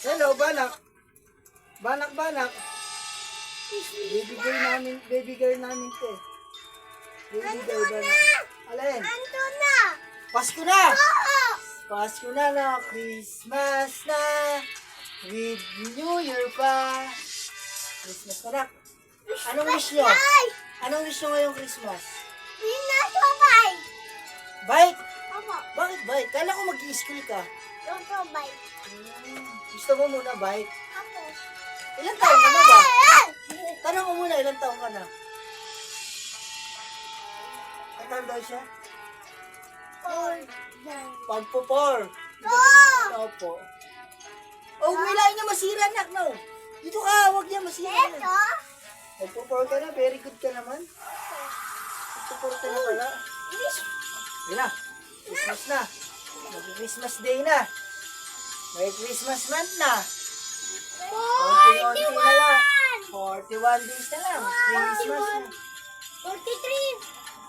Hello, banak. Banak, banak. Baby girl namin, baby girl namin to. Baby girl, banak. Alin? Ando na. Pasko na! Oo. Pasko na na, Christmas na. With New Year pa. Christmas na na. Anong wish nyo? Anong wish nyo ngayong Christmas? Pinasabay. Bike! Opo. Bike? Kala ko mag-i-school ka. Sabay. Hmm, Gusto mo muna bike? Ako. Ilan taon ka na ba? Tanong ko muna, ilan taon ka na? Ilan taon daw siya? Four. Pagpo-four. Oh! Opo. Oh, may lain niya masira, nak, no? Dito ka, huwag niya masira. Ito. Pagpo-four ka na, very good ka naman. Pagpo-four ka na pala. Yun na, Christmas na. Mag-Christmas day na. May Christmas month na. Konti-konti na lang. 41 days na lang. Christmas na. Forty-three.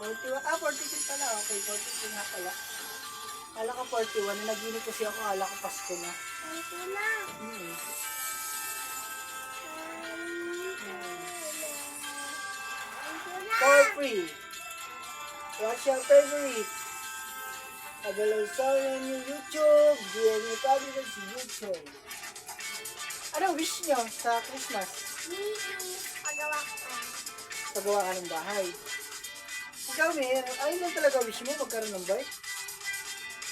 41, ah, 43 pala. Okay, 43 nga pala. Kala ko 41. Naginip kasi ako. Kala ko Pasko na. Ito na. Hmm. Na. For free. What's your favorite? Abalaw sa on yung YouTube. DNA Public sa YouTube. Anong wish nyo sa Christmas? Pagawa ko pa. Pagawa ka ng bahay. Ikaw, Mir, ayun lang talaga wish mo magkaroon ng bike?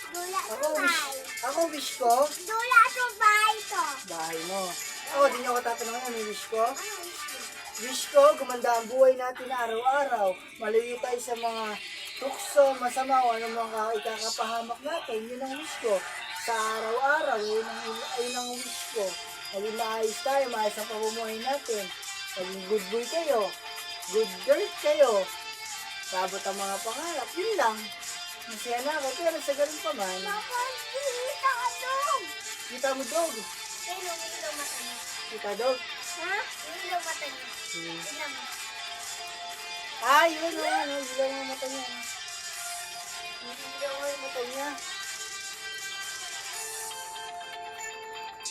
Dula Ako sa wish, bahay. ako wish ko, Dula sa bahay to. bahay mo. Ako, di nyo ako tatanungin ano yung wish ko. Ano wish mo? Wish ko, gumanda ang buhay natin araw-araw. Malayo tayo sa mga tukso, masama o anong mga ikakapahamak natin. Yun ang wish ko. Sa araw-araw, yun ang, yun ang wish ko. Maging maayos tayo, maayos ang pamumuhay natin. Maging good boy kayo. Good girl kayo. Sabot ang mga pangarap. Yun lang. Masaya na ako. Pero sa ganun pa man, Papa, kita ka dog. kita mo dog. Pero, ilaw mata niya. Kita dog. Ha? Ilaw mata niya. Hmm. Tignan mo. Ah, yun o. Ano, ilaw ang mata niya. Ilaw ang mata niya.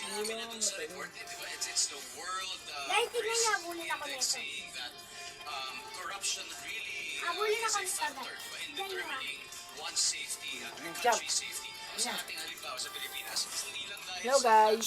Yung minute sa report, di ba? It's, it's the world uh, Guys, tignan niya. Abulin ako nito. um, corruption really uh, Abulin is ako a nito. ba, in Tignan niya. determining one's safety at Jump. country's safety. Sa Yeah. ating halimbawa sa Pilipinas, hindi lang dahil Hello sa guys.